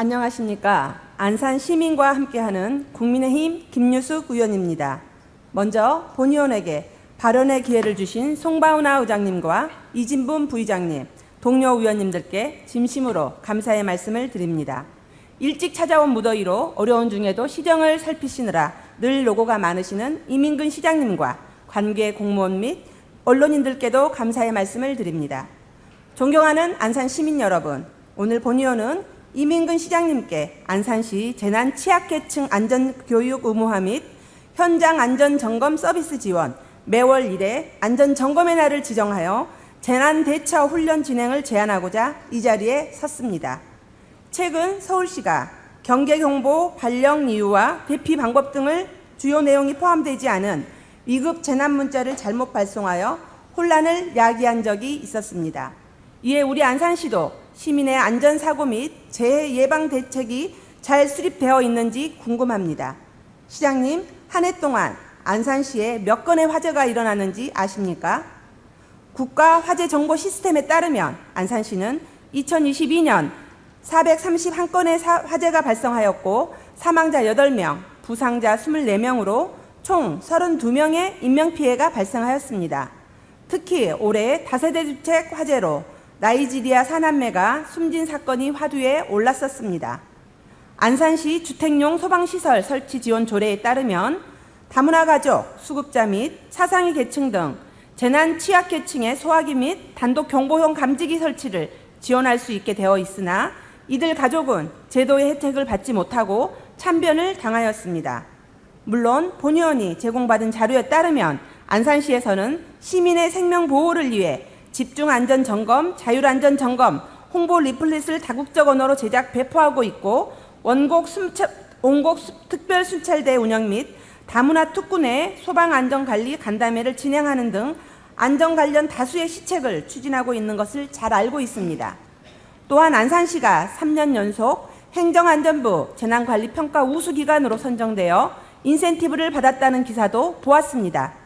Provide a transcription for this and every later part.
안녕하십니까. 안산 시민과 함께하는 국민의힘 김유숙 의원입니다. 먼저 본 의원에게 발언의 기회를 주신 송바우나 의장님과 이진분 부의장님, 동료 의원님들께 진심으로 감사의 말씀을 드립니다. 일찍 찾아온 무더위로 어려운 중에도 시정을 살피시느라 늘 노고가 많으시는 이민근 시장님과 관계 공무원 및 언론인들께도 감사의 말씀을 드립니다. 존경하는 안산 시민 여러분, 오늘 본의원은 이민근 시장님께 안산시 재난 취약계층 안전 교육 의무화 및 현장 안전 점검 서비스 지원 매월 1회 안전 점검의 날을 지정하여 재난 대처 훈련 진행을 제안하고자 이 자리에 섰습니다. 최근 서울시가 경계 경보 발령 이유와 대피 방법 등을 주요 내용이 포함되지 않은 위급 재난 문자를 잘못 발송하여 혼란을 야기한 적이 있었습니다. 이에 우리 안산시도 시민의 안전사고 및 재해 예방 대책이 잘 수립되어 있는지 궁금합니다. 시장님, 한 해 동안 안산시에 몇 건의 화재가 일어났는지 아십니까? 국가 화재 정보 시스템에 따르면 안산시는 2022년 431건의 화재가 발생하였고 사망자 8명, 부상자 24명으로 총 32명의 인명피해가 발생하였습니다. 특히 올해 다세대 주택 화재로 나이지리아 사남매가 숨진 사건이 화두에 올랐었습니다. 안산시 주택용 소방시설 설치 지원 조례에 따르면 다문화 가족, 수급자 및 사상위 계층 등 재난 취약 계층의 소화기 및 단독 경보용 감지기 설치를 지원할 수 있게 되어 있으나 이들 가족은 제도의 혜택을 받지 못하고 참변을 당하였습니다. 물론 본 의원이 제공받은 자료에 따르면 안산시에서는 시민의 생명 보호를 위해 집중 안전 점검, 자율 안전 점검, 홍보 리플릿을 다국적 언어로 제작 배포하고 있고 원곡 순찰, 원곡 특별 순찰대 운영 및 다문화 내 소방 안전 관리 간담회를 진행하는 등 안전 관련 다수의 시책을 추진하고 있는 것을 잘 알고 있습니다. 또한 안산시가 3년 연속 행정안전부 재난관리평가 우수기관으로 선정되어 인센티브를 받았다는 기사도 보았습니다.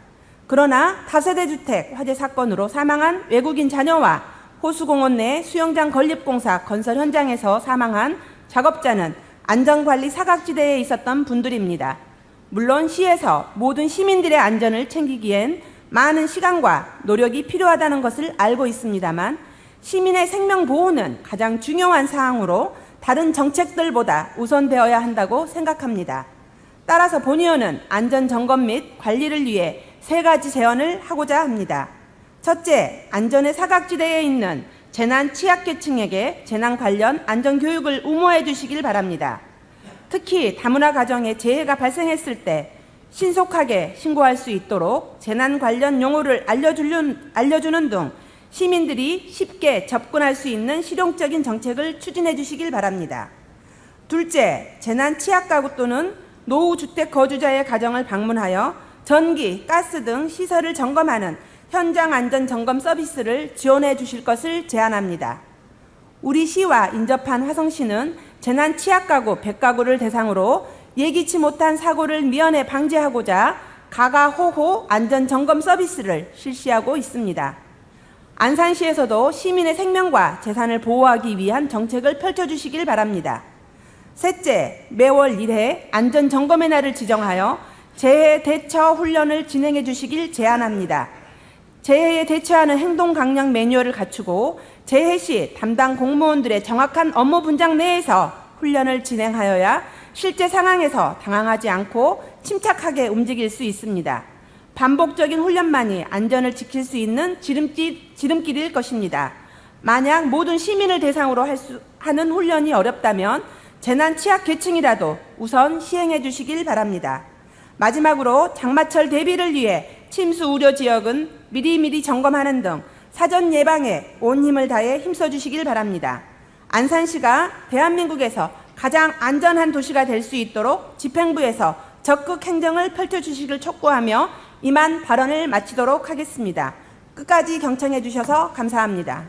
그러나 다세대 주택 화재 사건으로 사망한 외국인 자녀와 호수공원 내 수영장 건립공사 건설 현장에서 사망한 작업자는 안전관리 사각지대에 있었던 분들입니다. 물론 시에서 모든 시민들의 안전을 챙기기엔 많은 시간과 노력이 필요하다는 것을 알고 있습니다만 시민의 생명 보호는 가장 중요한 사항으로 다른 정책들보다 우선되어야 한다고 생각합니다. 따라서 본의원은 안전 점검 및 관리를 위해 세 가지 제언을 하고자 합니다. 첫째, 안전의 사각지대에 있는 재난 취약계층에게 재난 관련 안전 교육을 의무화해 주시길 바랍니다. 특히 다문화 가정에 재해가 발생했을 때 신속하게 신고할 수 있도록 재난 관련 용어를 알려주는, 알려주는 등 시민들이 쉽게 접근할 수 있는 실용적인 정책을 추진해 주시길 바랍니다. 둘째, 재난 취약 가구 또는 노후 주택 거주자의 가정을 방문하여 전기, 가스 등 시설을 점검하는 현장 안전 점검 서비스를 지원해 주실 것을 제안합니다. 우리 시와 인접한 화성시는 재난 취약 가구 100가구를 대상으로 예기치 못한 사고를 미연에 방지하고자 가가호호 안전 점검 서비스를 실시하고 있습니다. 안산시에서도 시민의 생명과 재산을 보호하기 위한 정책을 펼쳐주시길 바랍니다. 셋째, 매월 1회 안전 점검의 날을 지정하여 재해 대처 훈련을 진행해 주시길 제안합니다. 재해에 대처하는 행동 강령 매뉴얼을 갖추고 재해 시 담당 공무원들의 정확한 업무 분장 내에서 훈련을 진행하여야 실제 상황에서 당황하지 않고 침착하게 움직일 수 있습니다. 반복적인 훈련만이 안전을 지킬 수 있는 지름길, 지름길일 것입니다. 만약 모든 시민을 대상으로 할 수, 하는 훈련이 어렵다면 재난 취약 계층이라도 우선 시행해 주시길 바랍니다. 마지막으로 장마철 대비를 위해 침수 우려 지역은 미리미리 점검하는 등 사전 예방에 온 힘을 다해 힘써 주시길 바랍니다. 안산시가 대한민국에서 가장 안전한 도시가 될 수 있도록 집행부에서 적극 행정을 펼쳐 주시길 촉구하며 이만 발언을 마치도록 하겠습니다. 끝까지 경청해 주셔서 감사합니다.